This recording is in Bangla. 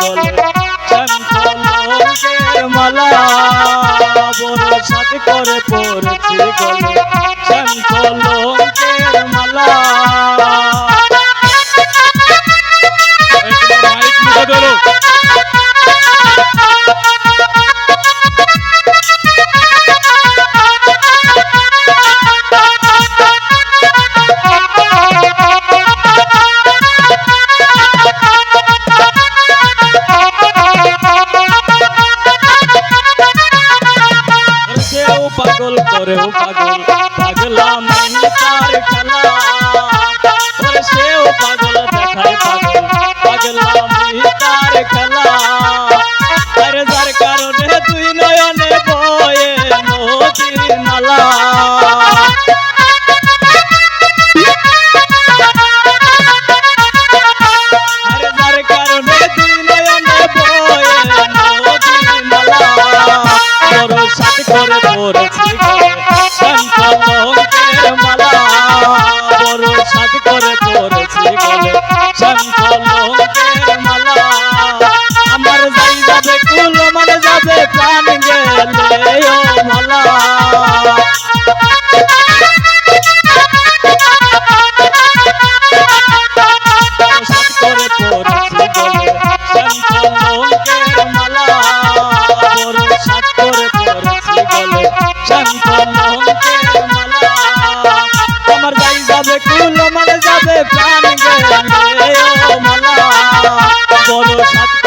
চঞ্চল কলঙ্কের মালা বড় সাথে করে পড়েছি গলে কলঙ্কের পাগল করেও পাগল পাগলাম আমি তার খেলা করে পড়েছি শঙ্কলঙ্কের মালা বড় সাথ করে পড়েছি গলে শঙ্কলঙ্কের মালা আমার যাই যাবে কুল মানে যাবে প্রাণ গেলে ও মালা। করে পড়েছি গলে শঙ্কলঙ্কের Not